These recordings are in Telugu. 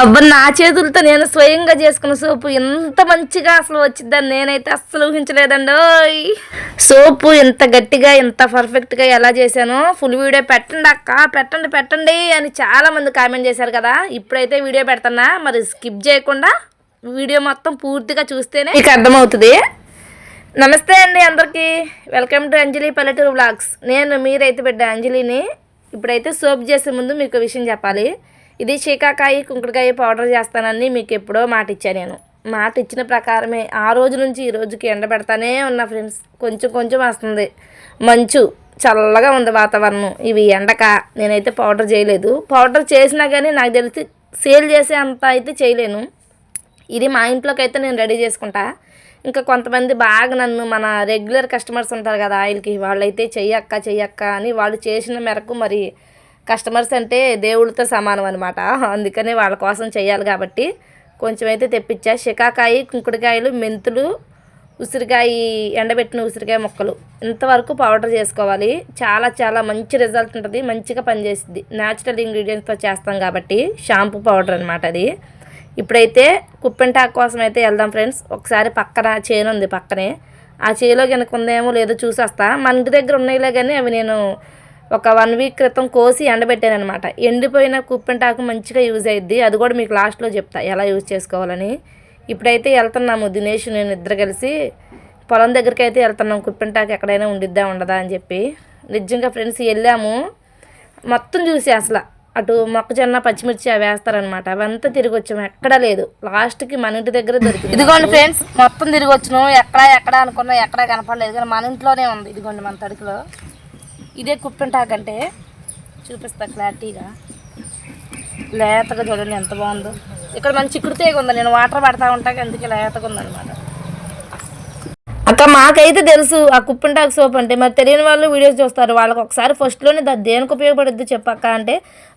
అబ్బా నా చేతులతో నేను స్వయంగా చేసుకున్న సోపు ఎంత మంచిగా అసలు వచ్చిందని నేనైతే అస్సలు ఊహించలేదండి సోపు ఎంత గట్టిగా ఎంత పర్ఫెక్ట్గా ఎలా చేశానో ఫుల్ వీడియో పెట్టండి అక్క పెట్టండి పెట్టండి అని చాలామంది కామెంట్ చేశారు కదా. ఇప్పుడైతే వీడియో పెడుతున్నా మరి స్కిప్ చేయకుండా వీడియో మొత్తం పూర్తిగా చూస్తేనే మీకు అర్థమవుతుంది. నమస్తే అండి అందరికీ. వెల్కమ్ టు అంజలి పల్లెటూరు బ్లాగ్స్ నేను మీరైతే బిడ్డ అంజలిని ఇప్పుడైతే సోప్ చేసే ముందు మీకు విషయం చెప్పాలి. ఇది చీకాకాయ కుంకుడుకాయ పౌడర్ చేస్తానని మీకు ఎప్పుడో మాట ఇచ్చాను నేను. మాట ఇచ్చిన ప్రకారమే ఆ రోజు నుంచి ఈ రోజుకి ఎండబెడతానే ఉన్నా ఫ్రెండ్స్. కొంచెం కొంచెం వస్తుంది. మంచు చల్లగా ఉంది వాతావరణం. ఇవి ఎండక నేనైతే పౌడర్ చేయలేదు. పౌడర్ చేసినా కానీ నాకు తెలిసి సేల్ చేసే అంత అయితే చేయలేను. ఇది మా ఇంట్లోకి అయితే నేను రెడీ చేసుకుంటా. ఇంకా కొంతమంది బాగా నన్ను మన రెగ్యులర్ కస్టమర్స్ ఉంటారు కదా ఆయిల్కి వాళ్ళైతే చెయ్యక్క చెయ్యక్క అని వాళ్ళు చేసిన మేరకు మరి కస్టమర్స్ అంటే దేవుళ్ళతో సమానం అనమాట అందుకనే వాళ్ళ కోసం చేయాలి కాబట్టి కొంచెం అయితే తెప్పించా. షికాకాయి కుంకుడుకాయలు మెంతులు ఉసిరికాయ ఎండబెట్టిన ఉసిరికాయ ముక్కలు. ఇంతవరకు పౌడర్ చేసుకోవాలి. చాలా చాలా మంచి రిజల్ట్ ఉంటుంది. మంచిగా పనిచేస్తుంది న్యాచురల్ ఇంగ్రీడియంట్స్తో చేస్తాం కాబట్టి షాంపూ పౌడర్ అనమాట అది. ఇప్పుడైతే కుప్పెంటాకు కోసం అయితే వెళ్దాం ఫ్రెండ్స్ ఒకసారి పక్కన చేను ఉంది పక్కనే. ఆ చేలో కనుక ఉందేమో లేదో చూసేస్తా. మన ఇంటి దగ్గర ఉన్నాయిలే కానీ అవి నేను ఒక వన్ వీక్ క్రితం కోసి ఎండబెట్టాను అనమాట ఎండిపోయిన కుప్పింటాకు మంచిగా యూజ్ అయ్యిద్ది అది కూడా మీకు లాస్ట్లో చెప్తా ఎలా యూజ్ చేసుకోవాలని. ఇప్పుడైతే వెళ్తున్నాము దినేష్ నేను ఇద్దరు కలిసి. పొలం దగ్గరికి అయితే వెళ్తున్నాం కుప్పింటాకు ఎక్కడైనా ఉండిద్దా ఉండదా అని చెప్పి. నిజంగా ఫ్రెండ్స్ వెళ్ళాము మొత్తం చూసి అసలు అటు మొక్కజొన్న పచ్చిమిర్చి అవి వేస్తారనమాట అవంతా తిరిగి వచ్చాము. ఎక్కడా లేదు. లాస్ట్కి మన ఇంటి దగ్గర దొరికింది. ఇదిగోండి ఫ్రెండ్స్ మొత్తం తిరిగి వచ్చినాం. ఎక్కడ ఎక్కడ అనుకున్నా ఎక్కడ కనపడలేదు. కానీ మన ఇంట్లోనే ఉంది. ఇదిగోండి మన తడుకులో. ఇదే కుప్పింటాకంటే చూపిస్తా క్లారిటీగా. లేతగా చూడండి ఎంత బాగుందో. ఇక్కడ మన చిక్కుడు తీగ ఉంది. నేను వాటర్ పడతా ఉంటాక అందుకే లేతగా ఉందన్నమాట. అక్క మాకైతే తెలుసు ఆ కుప్పింటాకు సోప్ అంటే. మరి తెలియని వాళ్ళు వీడియోస్ చూస్తారు. వాళ్ళకి ఒకసారి ఫస్ట్లోనే దాని దేనికి ఉపయోగపడుద్ది చెప్పక్క అంటే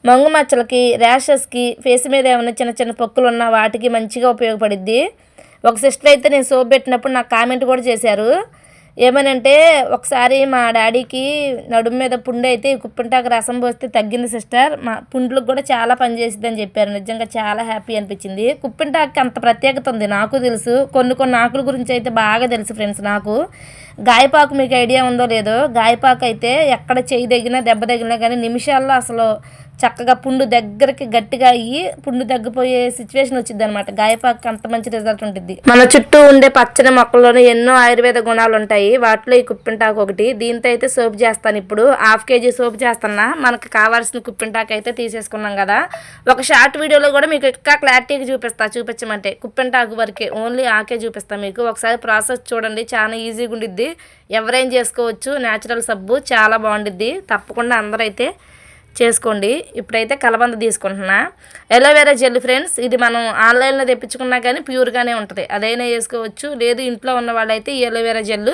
మంగు మచ్చలకి ర్యాషెస్కి ఫేస్ మీద ఏమైనా చిన్న చిన్న పొక్కులు ఉన్నా వాటికి మంచిగా ఉపయోగపడుద్ది. ఒక సిస్టర్ అయితే నేను సోప్ పెట్టినప్పుడు నాకు కామెంట్ కూడా చేశారు. ఏమనంటే ఒకసారి మా డాడీకి నడుము మీద పుండు అయితే కుప్పింటాకు రసం పోస్తే తగ్గింది సిస్టర్. మా పుండ్లకు కూడా చాలా పనిచేసింది అని చెప్పారు. నిజంగా చాలా హ్యాపీ అనిపించింది. కుప్పింటాకు అంత ప్రత్యేకత ఉంది. నాకు తెలుసు. కొన్ని కొన్ని ఆకుల గురించి అయితే బాగా తెలుసు ఫ్రెండ్స్ నాకు. గాయపాకు మీకు ఐడియా ఉందో లేదో గాయపాకు అయితే ఎక్కడ చెయ్యి తగినా దెబ్బ తగిలినా కానీ నిమిషాల్లో అసలు చక్కగా పుండు దగ్గరికి గట్టిగా అయ్యి పుండు తగ్గిపోయే సిచ్యువేషన్ వచ్చింది అనమాట గాయపాకు అంత మంచి రిజల్ట్ ఉంటుంది మన చుట్టూ ఉండే పచ్చని మొక్కల్లోనే ఎన్నో ఆయుర్వేద గుణాలు ఉంటాయి. వాటిలో ఈ కుప్పింటాకు ఒకటి. దీంతో అయితే సోప్ చేస్తాను ఇప్పుడు. హాఫ్ కేజీ సోప్ చేస్తున్నా. మనకు కావాల్సిన కుప్పింటాకు అయితే తీసేసుకున్నాం కదా. ఒక షార్ట్ వీడియోలో కూడా మీకు ఇంకా క్లారిటీగా చూపిస్తా. చూపించమంటే కుప్పింటాకు వరకే ఓన్లీ ఆకే చూపిస్తాను మీకు. ఒకసారి ప్రాసెస్ చూడండి. చాలా ఈజీగా ఉండిద్ది. ఎవరేం చేసుకోవచ్చు? న్యాచురల్ సబ్బు చాలా బాగుండిద్ది. తప్పకుండా అందరైతే చేసుకోండి. ఇప్పుడైతే కలబంద తీసుకుంటున్నా. ఎలోవేరా జెల్ ఫ్రెండ్స్ ఇది మనం ఆన్లైన్లో తెప్పించుకున్నా కానీ ప్యూర్గానే ఉంటుంది. అదైనా వేసుకోవచ్చు లేదు ఇంట్లో ఉన్న వాళ్ళైతే ఈ ఎలోవేరా జెల్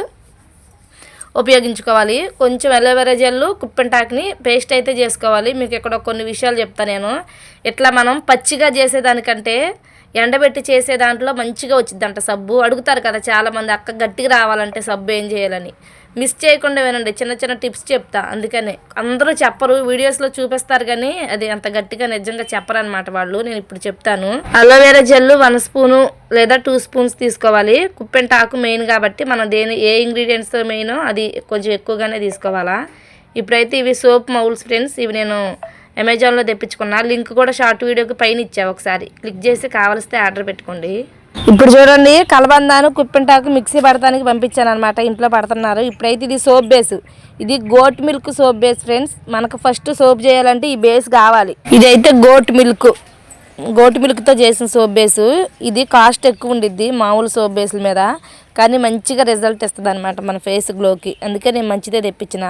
ఉపయోగించుకోవాలి. కొంచెం ఎలోవేరా జెల్లు కుప్పెంటాకుని పేస్ట్ అయితే చేసుకోవాలి. మీకు ఇక్కడ కొన్ని విషయాలు చెప్తాను నేను. ఇట్లా మనం పచ్చిగా చేసేదానికంటే ఎండబెట్టి చేసే దాంట్లో మంచిగా వచ్చిందంట సబ్బు. అడుగుతారు కదా చాలామంది అక్క గట్టిగా రావాలంటే సబ్బు ఏం చేయాలని? మిస్ చేయకుండా వినండి చిన్న చిన్న టిప్స్ చెప్తా. అందుకనే అందరూ చెప్పరు వీడియోస్లో చూపిస్తారు కానీ అది అంత గట్టిగా నిజంగా చెప్పరనమాట వాళ్ళు. నేను ఇప్పుడు చెప్తాను. Aloe vera gel one spoon లేదా టూ స్పూన్స్ తీసుకోవాలి. కుప్పెంట ఆకు మెయిన్ కాబట్టి మనం దేని ఏ ఇంగ్రీడియంట్స్ మెయిన్ అది కొంచెం ఎక్కువగానే తీసుకోవాలా. ఇప్పుడైతే ఇవి సోప్ మౌల్స్ ఫ్రెండ్స్ ఇవి నేను అమెజాన్లో తెప్పించుకున్నా. లింక్ కూడా షార్ట్ వీడియోకి పైన ఇచ్చా ఒకసారి. క్లిక్ చేసి కావలిస్తే ఆర్డర్ పెట్టుకోండి. ఇప్పుడు చూడండి కలబందాను కుప్పింటాకు మిక్సీ పడటానికి పంపించాను అనమాట ఇంట్లో పడుతున్నారు. ఇప్పుడైతే ఇది సోప్ బేస్ ఇది goat milk soap base friends మనకు ఫస్ట్ సోప్ చేయాలంటే ఈ బేస్ కావాలి. ఇదైతే గోట్ మిల్క్ గోట్ మిల్క్తో చేసిన సోప్ బేసు ఇది కాస్ట్ ఎక్కువ ఉండిద్ది మామూలు సోప్ బేస్ల మీద. కానీ మంచిగా రిజల్ట్ ఇస్తుంది అనమాట మన ఫేస్ గ్లోకి అందుకే నేను మంచిదే తెప్పించిన.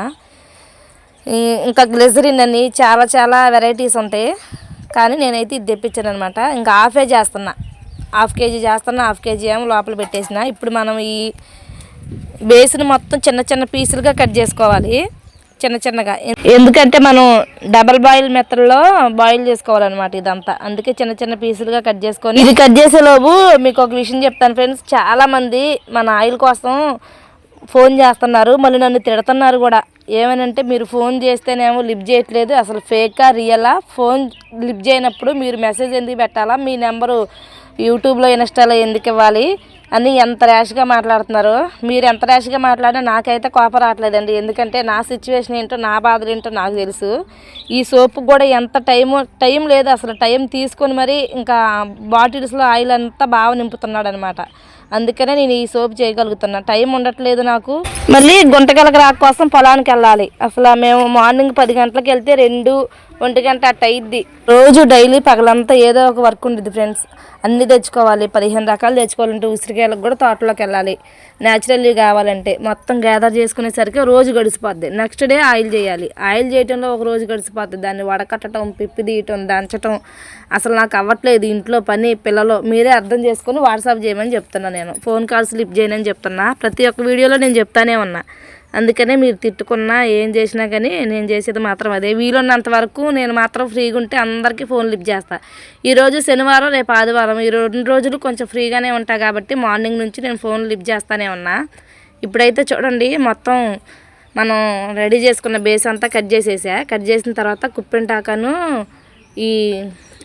ఇంకా గ్లిజరిన్ అని చాలా చాలా వెరైటీస్ ఉంటాయి. కానీ నేనైతే ఇది తెప్పించాను అనమాట ఇంకా హాఫే చేస్తున్నా. హాఫ్ కేజీ చేస్తున్నా హాఫ్ కేజీ ఏమో లోపల పెట్టేసిన. ఇప్పుడు మనం ఈ బేసిన్ మొత్తం చిన్న చిన్న పీసులుగా కట్ చేసుకోవాలి. చిన్న చిన్నగా. ఎందుకంటే మనం డబల్ బాయిల్ మెత్తల్లో బాయిల్ చేసుకోవాలన్నమాట ఇదంతా. అందుకే చిన్న చిన్న పీసులుగా కట్ చేసుకొని. ఇది కట్ చేసేలోపు మీకు ఒక విషయం చెప్తాను ఫ్రెండ్స్. చాలామంది మన ఆయిల్ కోసం ఫోన్ చేస్తున్నారు. మళ్ళీ నన్ను తిడుతున్నారు కూడా. ఏమనంటే మీరు ఫోన్ చేస్తేనేమో లిఫ్ట్ చేయట్లేదు అసలు ఫేకా రియలా? ఫోన్ లిఫ్ట్ చేయనప్పుడు మీరు మెసేజ్ ఎందుకు పెట్టాలా? మీ నెంబరు యూట్యూబ్లో ఇన్స్టాలో ఎందుకు ఇవ్వాలి అని ఎంత ర్యాష్గా మాట్లాడుతున్నారు? మీరు ఎంత ర్యాష్గా మాట్లాడినా నాకైతే కోపం రావట్లేదండి. ఎందుకంటే నా సిచ్యువేషన్ ఏంటో నా బాధలు ఏంటో నాకు తెలుసు. ఈ సోప్ కూడా ఎంత టైం టైం లేదు అసలు. టైం తీసుకొని మరి ఇంకా బాటిల్స్లో ఆయిల్ అంతా బాగా నింపుతున్నాడు అనమాట అందుకనే నేను ఈ సోప్ చేయగలుగుతున్నా. టైం ఉండట్లేదు నాకు. మళ్ళీ గుంటగలకి రాక కోసం పొలానికి వెళ్ళాలి. అసలు మేము మార్నింగ్ పది గంటలకు వెళ్తే రెండు ఒంటి గంట అట్ట అయ్యిద్ది రోజు డైలీ పగలంతా ఏదో ఒక వర్క్ ఉంటుంది ఫ్రెండ్స్. అన్నీ తెచ్చుకోవాలి పదిహేను రకాలు తెచ్చుకోవాలంటే ఉసిరికాయలకు కూడా తోటలోకి వెళ్ళాలి. న్యాచురల్లీ కావాలంటే మొత్తం గ్యాదర్ చేసుకునేసరికి రోజు గడిచిపోద్ది నెక్స్ట్ డే ఆయిల్ చేయాలి. ఆయిల్ చేయటంలో ఒక రోజు గడిచిపోద్ది దాన్ని వడకట్టడం పిప్పి తీయటం దంచటం అసలు నాకు అవ్వట్లేదు. ఇంట్లో పని పిల్లలు మీరే అర్థం చేసుకొని వాట్సాప్ చేయమని చెప్తున్నా నేను. ఫోన్ కాల్స్ స్లిప్ చేయనని చెప్తున్నా. ప్రతి ఒక్క వీడియోలో నేను చెప్తానే ఉన్నా. అందుకనే మీరు తిట్టుకున్నా ఏం చేసినా కానీ నేను చేసేది మాత్రం అదే. వీలున్నంత వరకు నేను మాత్రం ఫ్రీగా ఉంటే అందరికీ ఫోన్ లిఫ్ట్ చేస్తాను ఈరోజు శనివారం రేపు ఆదివారం ఈ రెండు రోజులు కొంచెం ఫ్రీగానే ఉంటా కాబట్టి మార్నింగ్ నుంచి నేను ఫోన్ లిఫ్ట్ చేస్తానే ఉన్నా. ఇప్పుడైతే చూడండి మొత్తం మనం రెడీ చేసుకున్న బేస్ అంతా కట్ చేసేసా. కట్ చేసిన తర్వాత కుప్పింటాకను ఈ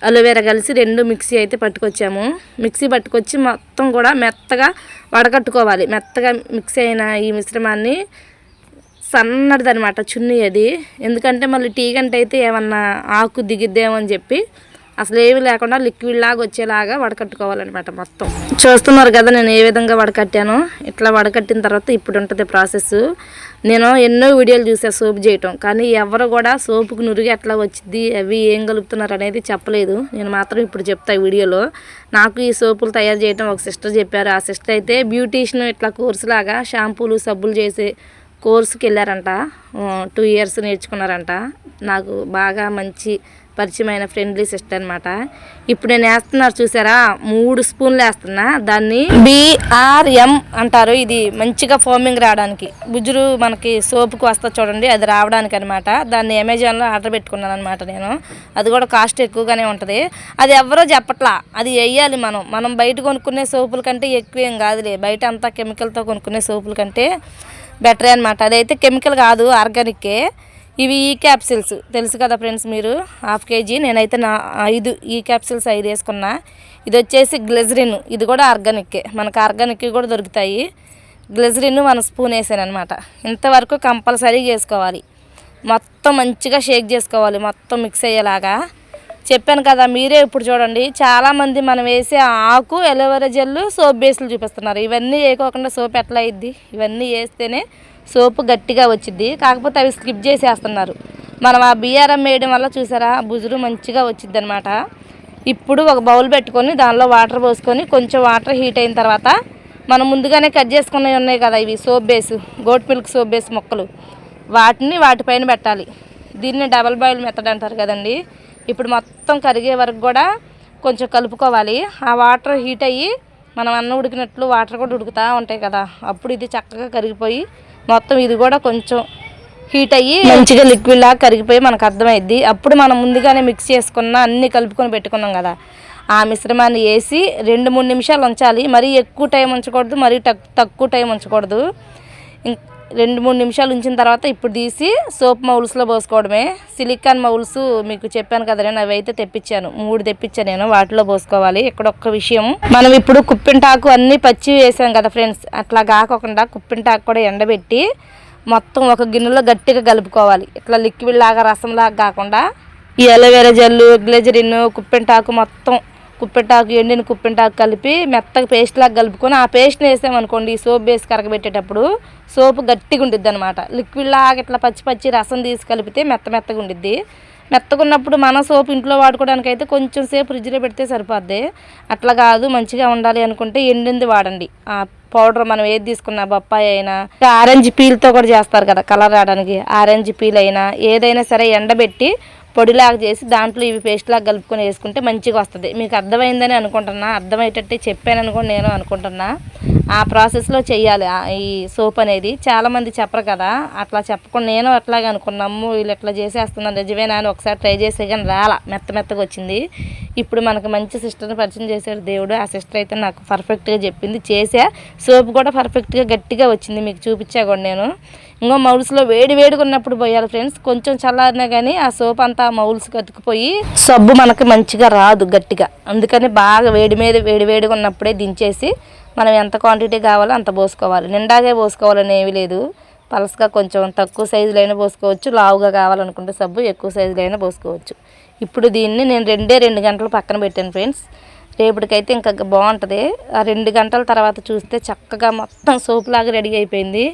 అలోవేరా కలిసి రెండు మిక్సీ అయితే పట్టుకొచ్చాము. మిక్సీ పట్టుకొచ్చి మొత్తం కూడా మెత్తగా వడకట్టుకోవాలి. మెత్తగా మిక్సీ అయిన ఈ మిశ్రమాన్ని సన్నది అనమాట చున్నీ అది ఎందుకంటే మళ్ళీ టీ గంట అయితే ఏమన్నా ఆకు దిగిద్దేమో అని చెప్పి అసలు ఏమి లేకుండా లిక్విడ్ లాగా వచ్చేలాగా వడకట్టుకోవాలన్నమాట మొత్తం. చూస్తున్నారు కదా నేను ఏ విధంగా వడకట్టాను. ఇట్లా వడకట్టిన తర్వాత ఇప్పుడు ఉంటుంది ప్రాసెస్. నేను ఎన్నో వీడియోలు చూసా సోప్ చేయటం. కానీ ఎవరు కూడా సోపుకు నురిగి ఎట్లా వచ్చింది అవి ఏం కలుపుతున్నారు అనేది చెప్పలేదు. నేను మాత్రం ఇప్పుడు చెప్తా ఈ వీడియోలో. నాకు ఈ సోపులు తయారు చేయటం ఒక సిస్టర్ చెప్పారు. ఆ సిస్టర్ అయితే బ్యూటీషియన్ ఇట్లా కోర్సు లాగా షాంపూలు సబ్బులు చేసే కోర్సుకి వెళ్ళారంట టూ ఇయర్స్ నేర్చుకున్నారంట. నాకు బాగా మంచి పరిచయమైన ఫ్రెండ్లీ సిస్టర్ అనమాట ఇప్పుడు నేను వేస్తున్నారు చూసారా? మూడు స్పూన్లు వేస్తున్నా. దాన్ని బీఆర్ఎం అంటారు. ఇది మంచిగా ఫోమింగ్ రావడానికి. బుజ్జురు మనకి సోపుకి వస్తా చూడండి. అది రావడానికి అనమాట దాన్ని అమెజాన్లో ఆర్డర్ పెట్టుకున్నాను అనమాట నేను. అది కూడా కాస్ట్ ఎక్కువగానే ఉంటుంది. అది ఎవరో చెప్పట్లా. అది వేయాలి మనం. మనం బయట కొనుక్కునే సోపుల కంటే ఎక్కువ ఏం కాదులే. బయట అంతా కెమికల్తో కొనుక్కునే సోపుల కంటే బెటరే అనమాట అదైతే కెమికల్ కాదు ఆర్గానిక్కే. ఇవి ఈ క్యాప్సిల్స్. తెలుసు కదా ఫ్రెండ్స్ మీరు? Half KG. నేనైతే నా ఐదు ఈ క్యాప్సిల్స్ ఐదు వేసుకున్నా. ఇది వచ్చేసి గ్లెజరిన్. ఇది కూడా ఆర్గానిక్కే. మనకు ఆర్గానిక్ కూడా దొరుకుతాయి. గ్లెజరిన్ వన్ స్పూన్ వేసాను అనమాట ఇంతవరకు కంపల్సరీగా వేసుకోవాలి మొత్తం మంచిగా షేక్ చేసుకోవాలి. మొత్తం మిక్స్ అయ్యేలాగా. చెప్పాను కదా మీరే ఇప్పుడు చూడండి. చాలామంది మనం వేసే ఆకు ఎలోవెరా జెల్లు సోప్ బేస్లు చూపిస్తున్నారు. ఇవన్నీ వేయకోకుండా సోప్ ఎట్లా అయింది ఇవన్నీ వేస్తేనే సోపు గట్టిగా వచ్చింది కాకపోతే అవి స్కిప్ చేసేస్తున్నారు. మనం ఆ బీఆర్ఎం వేయడం వల్ల చూసారా బుజురు మంచిగా వచ్చింది అనమాట ఇప్పుడు ఒక బౌల్ పెట్టుకొని దానిలో వాటర్ పోసుకొని కొంచెం వాటర్ హీట్ అయిన తర్వాత మనం ముందుగానే కట్ చేసుకున్నవి ఉన్నాయి కదా ఇవి soap base goat milk soap base మొక్కలు. వాటిని వాటిపైన పెట్టాలి. దీన్ని డబల్ బాయిల్ మెథడ్ అంటారు కదండీ. ఇప్పుడు మొత్తం కరిగే వరకు కూడా కొంచెం కలుపుకోవాలి. ఆ వాటర్ హీట్ అయ్యి మనం అన్నం ఉడికినట్లు వాటర్ కూడా ఉడుకుతూ ఉంటాయి కదా. అప్పుడు ఇది చక్కగా కరిగిపోయి మొత్తం ఇది కూడా కొంచెం హీట్ అయ్యి మంచిగా లిక్విడ్ లాగా కరిగిపోయి మనకు అర్థమైద్ది. అప్పుడు మనం ముందుగానే మిక్స్ చేసుకున్న అన్ని కలుపుకొని పెట్టుకున్నాం కదా. ఆ మిశ్రమాన్ని వేసి రెండు మూడు నిమిషాలు ఉంచాలి. మరీ ఎక్కువ టైం ఉంచకూడదు మరీ తక్కువ టైం ఉంచకూడదు. రెండు మూడు నిమిషాలు ఉంచిన తర్వాత ఇప్పుడు తీసి సోప్ మౌల్స్లో పోసుకోవడమే. సిలికాన్ మౌల్స్ మీకు చెప్పాను కదా నేను అవి అయితే తెప్పించాను. మూడు తెప్పించాను నేను వాటిలో పోసుకోవాలి. ఇక్కడ ఒక్క విషయం మనం ఇప్పుడు కుప్పింటాకు అన్నీ పచ్చి వేసాం కదా ఫ్రెండ్స్ అట్లా కాకుండా కుప్పింటాకు కూడా ఎండబెట్టి మొత్తం ఒక గిన్నెలో గట్టిగా కలుపుకోవాలి. ఇట్లా లిక్విడ్ లాగా రసంలాగా కాకుండా ఈ అలోవేరా జల్లు గ్లెజరిన్ కుప్పింటాకు మొత్తం కుప్పెటాకు ఎండిన కుప్పెంటాకు కలిపి మెత్తగా పేస్ట్ లాగా కలుపుకొని ఆ పేస్ట్ని వేసామనుకోండి సోప్ వేసి కరగబెట్టేటప్పుడు సోపు గట్టిగా ఉండిద్ది అనమాట లిక్విడ్ లాగా ఇట్లా పచ్చి పచ్చి రసం తీసి కలిపితే మెత్త మెత్తగా ఉండిద్ది. మెత్తగా ఉన్నప్పుడు మన సోప్ ఇంట్లో వాడుకోవడానికి అయితే కొంచెం సేపు ఫ్రిడ్జ్లో పెడితే సరిపోద్ది. అట్లా కాదు మంచిగా ఉండాలి అనుకుంటే ఎండింది వాడండి. ఆ పౌడర్ మనం ఏది తీసుకున్నా బొప్పాయి అయినా ఆరెంజ్ పీల్తో కూడా చేస్తారు కదా కలర్ రావడానికి. ఆరెంజ్ పీల్ అయినా ఏదైనా సరే ఎండబెట్టి పొడిలాగా చేసి దాంట్లో ఇవి పేస్ట్లాగా కలుపుకొని వేసుకుంటే మంచిగా వస్తుంది. మీకు అర్థమైందని అనుకుంటున్నా. అర్థమయ్యేటట్టే చెప్పాను అనుకోండి నేను అనుకుంటున్నా. ఆ ప్రాసెస్లో చేయాలి ఆ- ఈ సోప్ అనేది. చాలామంది చెప్పరు కదా అట్లా చెప్పకుండా నేను అట్లాగే అనుకున్నాము వీళ్ళు ఇట్లా చేసేస్తున్నాను నిజమేనా అని ఒకసారి ట్రై చేసే కానీ రాలా. మెత్త మెత్తగా వచ్చింది. ఇప్పుడు మనకు మంచి సిస్టర్ని పరిచయం చేశాడు దేవుడు. ఆ సిస్టర్ అయితే నాకు పర్ఫెక్ట్గా చెప్పింది. చేసా. సోప్ కూడా పర్ఫెక్ట్గా గట్టిగా వచ్చింది. మీకు చూపించా కూడా నేను. ఇంకో మౌల్స్లో వేడి వేడిగా ఉన్నప్పుడు పోయాలి ఫ్రెండ్స్. కొంచెం చల్లారినా కానీ ఆ సోప్ అంతా మౌల్స్ కతుకుపోయి సబ్బు మనకి మంచిగా రాదు గట్టిగా. అందుకని బాగా వేడి మీద వేడి వేడిగా ఉన్నప్పుడే దించేసి మనం ఎంత క్వాంటిటీ కావాలో అంత పోసుకోవాలి. నిండాగే పోసుకోవాలని ఏమీ లేదు. పలసగా కొంచెం తక్కువ సైజులో అయినా పోసుకోవచ్చు. లావుగా కావాలనుకుంటే సబ్బు ఎక్కువ సైజులో అయినా పోసుకోవచ్చు. ఇప్పుడు దీన్ని నేను రెండే రెండు గంటలు పక్కన పెట్టాను ఫ్రెండ్స్ రేపటికైతే ఇంకా బాగుంటుంది. ఆ రెండు గంటల తర్వాత చూస్తే చక్కగా మొత్తం సోప్ లాగా రెడీ అయిపోయింది.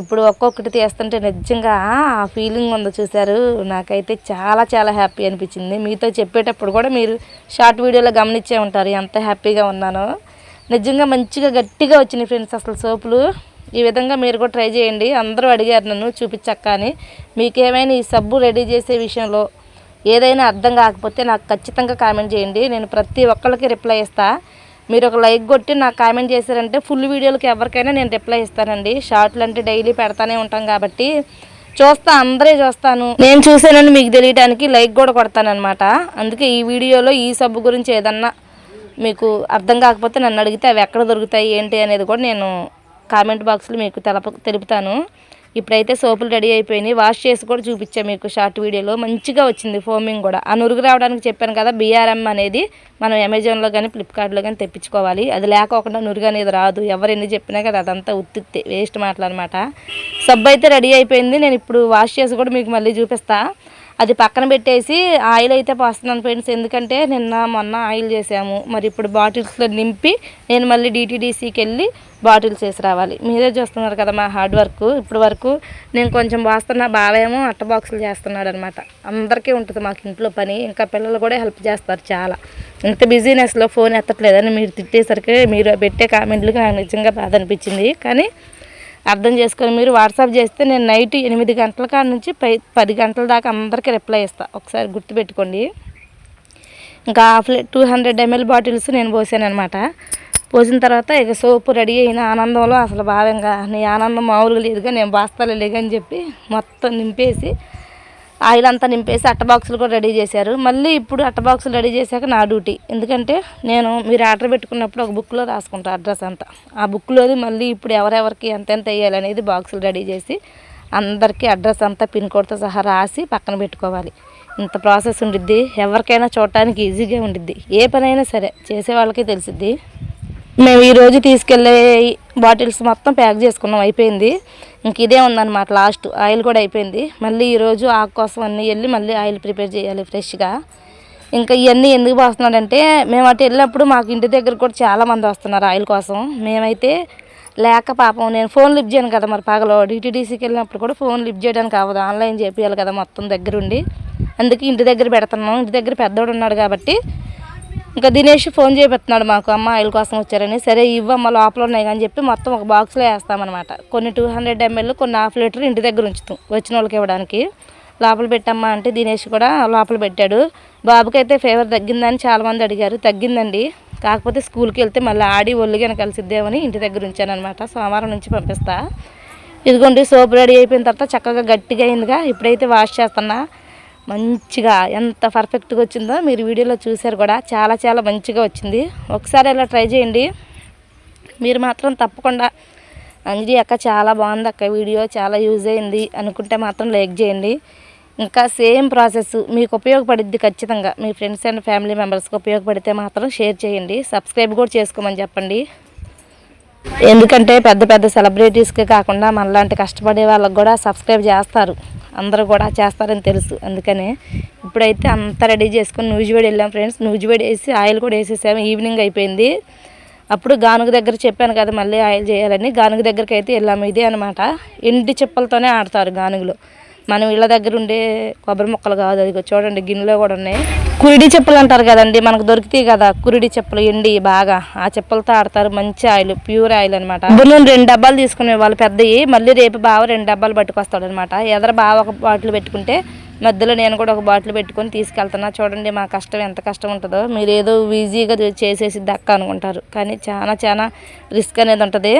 ఇప్పుడు ఒక్కొక్కటి తీస్తుంటే నిజంగా ఆ ఫీలింగ్ ఉందో చూశారు. నాకైతే చాలా చాలా హ్యాపీ అనిపించింది. మీతో చెప్పేటప్పుడు కూడా మీరు షార్ట్ వీడియోలో గమనించే ఉంటారు. ఎంత హ్యాపీగా ఉన్నానో. నిజంగా మంచిగా గట్టిగా వచ్చినాయి ఫ్రెండ్స్ అసలు సోపులు. ఈ విధంగా మీరు కూడా ట్రై చేయండి. అందరూ అడిగారు నన్ను చూపించక్క అని. మీకేమైనా ఈ సబ్బు రెడీ చేసే విషయంలో ఏదైనా అర్థం కాకపోతే నాకు ఖచ్చితంగా కామెంట్ చేయండి. నేను ప్రతి ఒక్కరికి రిప్లై ఇస్తాను మీరు ఒక లైక్ కొట్టి నాకు కామెంట్ చేశారంటే ఫుల్ వీడియోలకి ఎవరికైనా నేను రిప్లై ఇస్తానండి. షార్ట్లు అంటే డైలీ పెడతానే ఉంటాం కాబట్టి చూస్తా అందరే చూస్తాను. నేను చూసానని మీకు తెలియడానికి లైక్ కూడా కొడతానమాట అందుకే ఈ వీడియోలో ఈ సబ్బు గురించి ఏదన్నా మీకు అర్థం కాకపోతే నన్ను అడిగితే అవి ఎక్కడ దొరుకుతాయి ఏంటి అనేది కూడా నేను కామెంట్ బాక్స్లో మీకు తెలప తెలుపుతాను. ఇప్పుడైతే సోపులు రెడీ అయిపోయినాయి. వాష్ చేసి కూడా చూపించాను మీకు షార్ట్ వీడియోలో. మంచిగా వచ్చింది ఫోమింగ్ కూడా. ఆ నురుగు రావడానికి చెప్పాను కదా బీఆర్ఎం అనేది మనం అమెజాన్లో కానీ ఫ్లిప్కార్ట్లో కానీ తెప్పించుకోవాలి. అది లేకోకుండా నురుగు అనేది రాదు. ఎవరు ఎన్ని చెప్పినా కదా అదంతా ఉత్తి వేస్ట్ మాటలు అనమాట సబ్బు అయితే రెడీ అయిపోయింది. నేను ఇప్పుడు వాష్ చేసి కూడా మీకు మళ్ళీ చూపిస్తాను అది పక్కన పెట్టేసి ఆయిల్ అయితే పోస్తున్నాను ఫ్రెండ్స్. ఎందుకంటే నిన్న మొన్న ఆయిల్ చేసాము. మరి ఇప్పుడు బాటిల్స్లో నింపి నేను మళ్ళీ డీటీడీసీకి వెళ్ళి బాటిల్స్ వేసి రావాలి. మీరే చూస్తున్నారు కదా మా హార్డ్ వర్క్. ఇప్పుడు వరకు నేను కొంచెం పోస్తున్న బావేమో అట్ట బాక్సులు చేస్తున్నాడు అనమాట అందరికీ ఉంటుంది మాకు ఇంట్లో పని. ఇంకా పిల్లలు కూడా హెల్ప్ చేస్తారు చాలా. ఇంత బిజీనెస్లో ఫోన్ ఎత్తట్లేదని మీరు తిట్టేసరికి మీరు పెట్టే కామెంట్లకు నాకు నిజంగా బాధ అనిపించింది. కానీ అర్థం చేసుకొని మీరు వాట్సాప్ చేస్తే నేను నైట్ ఎనిమిది గంటల కాడ నుంచి పై పది గంటల దాకా అందరికీ రిప్లై ఇస్తాను ఒకసారి గుర్తుపెట్టుకోండి. ఇంకా half two hundred ML bottles నేను పోసాను అనమాట పోసిన తర్వాత ఇక సోపు రెడీ అయిన ఆనందంలో అసలు భాగంగా నీ ఆనందం మామూలుగా లేదుగా నేను బాస్తాలే లేదని చెప్పి మొత్తం నింపేసి ఆయిల్ అంతా నింపేసి అట్ట బాక్సులు కూడా రెడీ చేశారు. మళ్ళీ ఇప్పుడు అట్ట బాక్సులు రెడీ చేశాక నా డ్యూటీ. ఎందుకంటే నేను మీరు ఆర్డర్ పెట్టుకున్నప్పుడు ఒక బుక్లో రాసుకుంటా అడ్రస్ అంతా. ఆ బుక్లోది మళ్ళీ ఇప్పుడు ఎవరెవరికి ఎంతెంత వేయాలనేది బాక్సులు రెడీ చేసి అందరికీ అడ్రస్ అంతా పిన్ కోడ్తో సహా రాసి పక్కన పెట్టుకోవాలి. ఇంత ప్రాసెస్ ఉండిద్ది. ఎవరికైనా చూడటానికి ఈజీగా ఉండిద్ది. ఏ పనైనా సరే చేసే వాళ్ళకి తెలిసిద్ది. మేము ఈరోజు తీసుకెళ్ళే బాటిల్స్ మొత్తం ప్యాక్ చేసుకున్నాం. అయిపోయింది. ఇంక ఇదే ఉందన్నమాట లాస్ట్. ఆయిల్ కూడా అయిపోయింది. మళ్ళీ ఈరోజు ఆకు కోసం అన్నీ వెళ్ళి మళ్ళీ ఆయిల్ ప్రిపేర్ చేయాలి ఫ్రెష్గా. ఇంకా ఇవన్నీ ఎందుకు పోస్తున్నాడంటే మేము అటు వెళ్ళినప్పుడు మాకు ఇంటి దగ్గర కూడా చాలా మంది వస్తున్నారు ఆయిల్ కోసం. మేమైతే లేక పాపం నేను ఫోన్ లిఫ్ట్ చేయను కదా మరి పగలో. డిటీడీసీకి వెళ్ళినప్పుడు కూడా ఫోన్ లిఫ్ట్ చేయడానికి అవ్వదు. ఆన్లైన్ చేపియాలి కదా మొత్తం దగ్గరుండి. అందుకే ఇంటి దగ్గర పెడుతున్నాం. ఇంటి దగ్గర పెద్దోడు ఉన్నాడు కాబట్టి ఇంకా దినేష్ ఫోన్ చేపిస్తున్నాడు మాకు అమ్మ ఆయిల్ కోసం వచ్చారని. సరే ఇవ్వమ్మ లోపల ఉన్నాయి కానీ చెప్పి మొత్తం ఒక బాక్స్లో వేస్తామన్నమాట. కొన్ని టూ హండ్రెడ్ ఎంఎల్ కొన్ని హాఫ్ లీటర్ ఇంటి దగ్గర ఉంచుతాం వచ్చిన వాళ్ళకి ఇవ్వడానికి. లోపల పెట్టమ్మా అంటే దినేష్ కూడా లోపల పెట్టాడు. బాబుకైతే ఫీవర్ తగ్గిందని చాలామంది అడిగారు. తగ్గిందండి. కాకపోతే స్కూల్కి వెళ్తే మళ్ళీ ఆడి ఒళ్ళుగా కలిసిద్దామని ఇంటి దగ్గర ఉంచాను అనమాట సోమవారం నుంచి పంపిస్తా. ఇదిగోండి సోప్ రెడీ అయిపోయిన తర్వాత చక్కగా గట్టిగా అయిందిగా. ఇప్పుడైతే వాష్ చేస్తున్నా. మంచిగా ఎంత పర్ఫెక్ట్గా వచ్చిందో మీరు వీడియోలో చూశారు కూడా. చాలా చాలా మంచిగా వచ్చింది. ఒకసారి ఇలా ట్రై చేయండి. మీరు మాత్రం తప్పకుండా అంజలి అక్క చాలా బాగుంది అక్క వీడియో చాలా యూజ్ అయింది అనుకుంటే మాత్రం లైక్ చేయండి. ఇంకా సేమ్ ప్రాసెస్ మీకు ఉపయోగపడిద్ది ఖచ్చితంగా మీ ఫ్రెండ్స్ అండ్ ఫ్యామిలీ మెంబర్స్కి ఉపయోగపడితే మాత్రం షేర్ చేయండి. సబ్స్క్రైబ్ కూడా చేసుకోమని చెప్పండి. ఎందుకంటే పెద్ద పెద్ద సెలబ్రిటీస్కి కాకుండా మనలాంటి కష్టపడే వాళ్ళకి కూడా సబ్స్క్రైబ్ చేస్తారు. అందరూ కూడా చేస్తారని తెలుసు. అందుకనే ఇప్పుడైతే అంతా రెడీ చేసుకొని నూజివేడి వెళ్ళాం ఫ్రెండ్స్ నూజివేడి వేసి ఆయిల్ కూడా వేసేసాము. ఈవినింగ్ అయిపోయింది. అప్పుడు గానుగ దగ్గర చెప్పాను కదా మళ్ళీ ఆయిల్ చేయాలని. గానుగ దగ్గరికి అయితే వెళ్ళాము ఇదే అనమాట ఎండి చెప్పలతోనే ఆడతారు గానుగలో. మనం ఇళ్ళ దగ్గర ఉండే కొబ్బరి ముక్కలు కాదు అది చూడండి గిన్నెలో కూడా ఉన్నాయి. కురిడి చెప్పులు అంటారు కదండి మనకు దొరుకుతాయి కదా కురిడి చెప్పులు ఎండి బాగా. ఆ చెప్పులతో ఆడతారు మంచి ఆయిల్ ప్యూర్ ఆయిల్ అనమాట నూనె రెండు డబ్బాలు తీసుకునే వాళ్ళు పెద్దవి మళ్ళీ రేపు బావ రెండు డబ్బాలు పట్టుకొస్తాడు అనమాట ఎదర బావ ఒక బాటిల్ పెట్టుకుంటే మధ్యలో నేను కూడా ఒక బాటిల్ పెట్టుకొని తీసుకెళ్తున్నా. చూడండి మా కష్టం ఎంత కష్టం ఉంటుందో. మీరు ఏదో ఈజీగా చేసేసి దక్క అనుకుంటారు. కానీ చాలా చాలా రిస్క్ అనేది ఉంటుంది.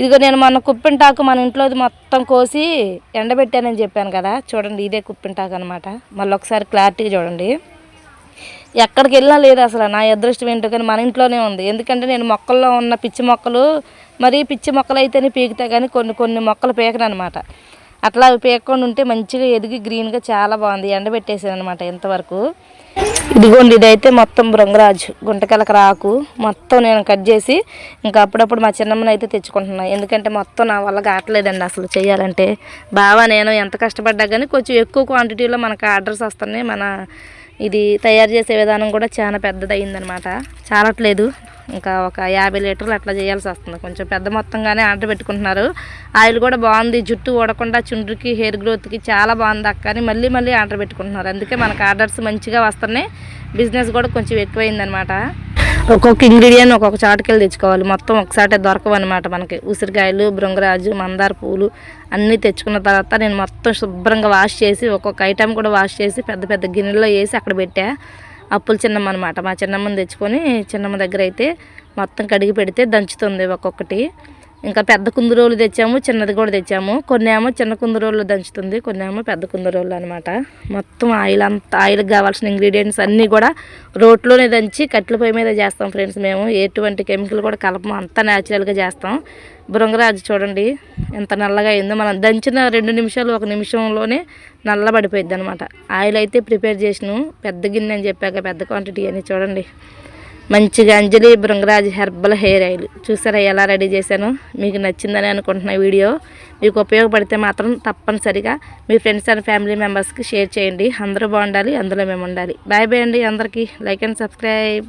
ఇదిగో నేను మొన్న కుప్పింటాకు మన ఇంట్లో మొత్తం కోసి ఎండబెట్టానని చెప్పాను కదా. చూడండి ఇదే కుప్పింటాకు అనమాట మళ్ళీ ఒకసారి క్లారిటీగా చూడండి. ఎక్కడికి వెళ్ళినా లేదు అసలు. నా అదృష్టం ఏంటో కానీ మన ఇంట్లోనే ఉంది. ఎందుకంటే నేను మొక్కల్లో ఉన్న పిచ్చి మొక్కలు మరీ పిచ్చి మొక్కలు అయితేనే పీకుతాయి. కానీ కొన్ని కొన్ని మొక్కలు పీకను అనమాట అట్లా అవి పీకకుండా ఉంటే మంచిగా ఎదిగి గ్రీన్గా చాలా బాగుంది. ఎండబెట్టేసాను అనమాట ఇంతవరకు. ఇదిగోండి ఇదైతే మొత్తం బృంగరాజు గుంటకెలక రాకు. మొత్తం నేను కట్ చేసి ఇంకా అప్పుడప్పుడు మా చిన్నమ్మని అయితే తెచ్చుకుంటున్నాను ఎందుకంటే మొత్తం నా వల్ల కావట్లేదండి అసలు చేయాలంటే. బాగా నేను ఎంత కష్టపడ్డా కానీ కొంచెం ఎక్కువ క్వాంటిటీలో మనకు ఆర్డర్స్ వస్తున్నాయి. మన ఇది తయారు చేసే విధానం కూడా చాలా పెద్దదయ్యిందనమాట చాలట్లేదు. ఇంకా ఒక యాభై లీటర్లు అట్లా చేయాల్సి వస్తుంది. కొంచెం పెద్ద మొత్తంగానే ఆర్డర్ పెట్టుకుంటున్నారు. ఆయిల్ కూడా బాగుంది. జుట్టు ఊడకుండా చుండ్రుకి హెయిర్ గ్రోత్కి చాలా బాగుంది అక్క అని మళ్ళీ మళ్ళీ ఆర్డర్ పెట్టుకుంటున్నారు. అందుకే మనకు ఆర్డర్స్ మంచిగా వస్తున్నాయి. బిజినెస్ కూడా కొంచెం ఎక్కువైందనమాట ఒక్కొక్క ఇంగ్రీడియంట్ ఒక్కొక్క చాటుకెళ్ళి తెచ్చుకోవాలి. మొత్తం ఒకసారి దొరకవు అనమాట మనకి. ఉసిరికాయలు బృంగరాజు మందార పూలు అన్నీ తెచ్చుకున్న తర్వాత నేను మొత్తం శుభ్రంగా వాష్ చేసి ఒక్కొక్క ఐటెం కూడా వాష్ చేసి పెద్ద పెద్ద గిన్నెల్లో వేసి అక్కడ పెట్టా. అప్పుల చిన్నమ్మ అనమాట మా చిన్నమ్మని తెచ్చుకొని చిన్నమ్మ దగ్గర అయితే మొత్తం కడిగి పెడితే దంచుతుంది ఒక్కొక్కటి. ఇంకా పెద్ద కుందురోలు తెచ్చాము చిన్నది కూడా తెచ్చాము. కొన్ని ఏమో చిన్న కుందురోలు దంచుతుంది కొన్ని ఏమో పెద్ద కుందురోలు అనమాట మొత్తం ఆయిల్ అంతా ఆయిల్కి కావాల్సిన ఇంగ్రీడియంట్స్ అన్నీ కూడా రోట్లోనే దంచి కట్టెల పొయ్యి మీద చేస్తాం ఫ్రెండ్స్ మేము. ఎటువంటి కెమికల్ కూడా కలపము అంతా న్యాచురల్గా చేస్తాం. బృంగరాజు చూడండి ఎంత నల్లగా అయిందో. మనం దంచిన రెండు నిమిషాలు ఒక నిమిషంలోనే నల్లబడిపోయింది అనమాట ఆయిల్ అయితే ప్రిపేర్ చేసినాం. పెద్ద గిన్నె అని చెప్పాక పెద్ద క్వాంటిటీ అని చూడండి. మంచిగా Anjali Bhringraj herbal hair oil చూసారా ఎలా రెడీ చేశాను? మీకు నచ్చిందని అనుకుంటున్న వీడియో. మీకు ఉపయోగపడితే మాత్రం తప్పనిసరిగా మీ ఫ్రెండ్స్ అండ్ ఫ్యామిలీ మెంబర్స్కి షేర్ చేయండి. అందరూ బాగుండాలి అందులో మేము ఉండాలి బాయ్ బాయ్ అండి అందరికీ. Like and subscribe.